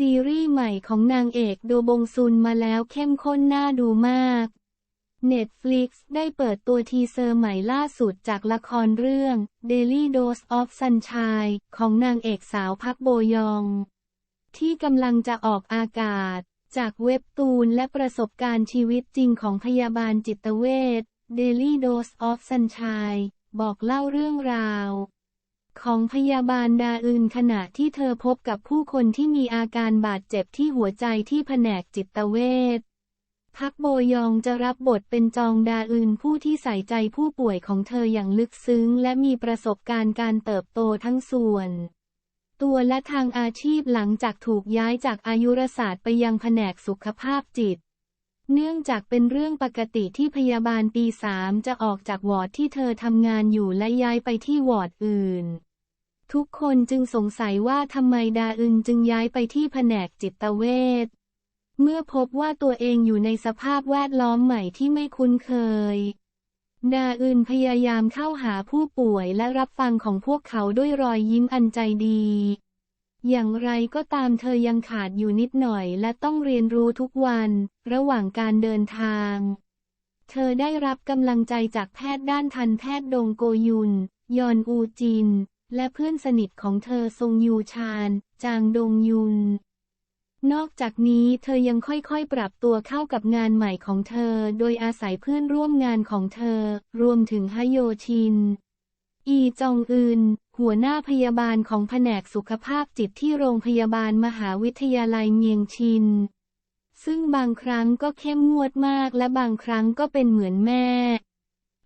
ซีรีส์ใหม่ของนางเอกโดบงซุนมาแล้วเข้มข้นน่าดูมาก Netflix ได้เปิดตัวทีเซอร์ใหม่ล่าสุดจากละครเรื่อง Daily Dose of Sunshine ของนางเอกสาวพักโบยอง ที่กำลังจะออกอากาศ จากเว็บตูนและประสบการณ์ชีวิตจริงของพยาบาลจิตเวช Daily Dose of Sunshine บอกเล่าเรื่องราว ของพยาบาลดาอึนขณะที่เธอพบกับผู้คนที่มีอาการบาดเจ็บที่หัวใจที่แผนกจิตเวชพักโบยองจะรับบทเป็นจองดาอึนผู้ที่ใส่ใจผู้ป่วยของเธออย่างลึกซึ้ง และมีประสบการณ์การเติบโตทั้งส่วน ตัวและทางอาชีพหลังจากถูกย้ายจากอายุรศาสตร์ไปยังแผนกสุขภาพจิต เนื่องจากเป็นเรื่องปกติที่พยาบาลปีสามจะออกจากวอร์ดที่เธอทำงานอยู่และย้ายไปที่วอร์ดอื่น ทุกคนจึงสงสัยว่าทำไมดาอึนจึงย้ายไปที่แผนกจิตเวชเมื่อพบว่าตัวเองอยู่ในสภาพแวดล้อมใหม่ที่ไม่คุ้นเคย ดาอึนพยายามเข้าหาผู้ป่วยและรับฟังของพวกเขาด้วยรอยยิ้มอันใจดี อย่างไรก็ตามเธอยังขาดอยู่นิดหน่อยและต้องเรียนรู้ทุกวัน ระหว่างการเดินทาง เธอได้รับกำลังใจจากแพทย์ด้านทันแพทย์ดงโกยุน ยอนอูจิน และเพื่อนสนิทของเธอซงยูชานจางดงยุน นอกจากนี้เธอยังค่อยๆ ปรับตัวเข้ากับงานใหม่ของเธอ โดยอาศัยเพื่อนร่วมงานของเธอ รวมถึงฮโยชิน อีจองอึน หัวหน้าพยาบาลของแผนกสุขภาพจิตที่โรงพยาบาลมหาวิทยาลัยเมียงชิน ซึ่งบางครั้งก็เข้มงวดมากและบางครั้งก็เป็นเหมือนแม่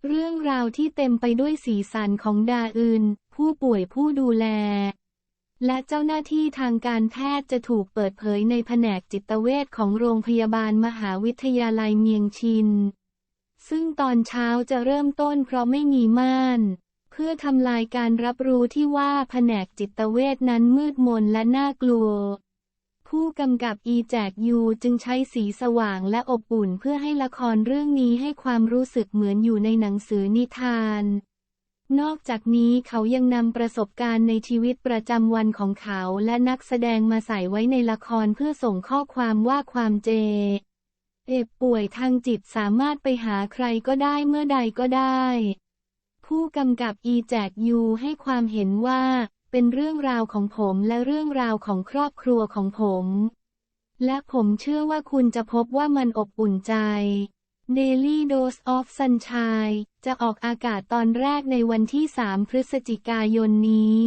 เรื่องราวที่เต็มไปด้วยสีสันของดาอึน ผู้ป่วยผู้ดูแล และเจ้าหน้าที่ทางการแพทย์จะถูกเปิดเผยในแผนกจิตเวชของโรงพยาบาลมหาวิทยาลัยเมียงชิน ซึ่งตอนเช้าจะเริ่มต้นเพราะไม่มีม่าน เพื่อทำลายการรับรู้ที่ว่าแผนกจิตเวชนั้นมืดมนและน่ากลัวผู้กำกับอีแจกยูจึงใช้สีสว่างและอบอุ่นเพื่อให้ละครเรื่องนี้ให้ความรู้สึกเหมือนอยู่ในหนังสือนิทาน นอกจากนี้เขายังนำประสบการณ์ในชีวิตประจำวันของเขาและนักแสดงมาใส่ไว้ในละครเพื่อส่งข้อความว่าความเจ เอบป่วยทางจิตสามารถไปหาใครก็ได้เมื่อใดก็ได้ ผู้กำกับอีแจกยูให้ความเห็นว่า เป็นเรื่องราวของผมและเรื่องราวของครอบครัวของผม และผมเชื่อว่าคุณจะพบว่ามันอบอุ่นใจ Daily Dose of Sunshine จะออกอากาศตอนแรกในวันที่ 3 พฤศจิกายนนี้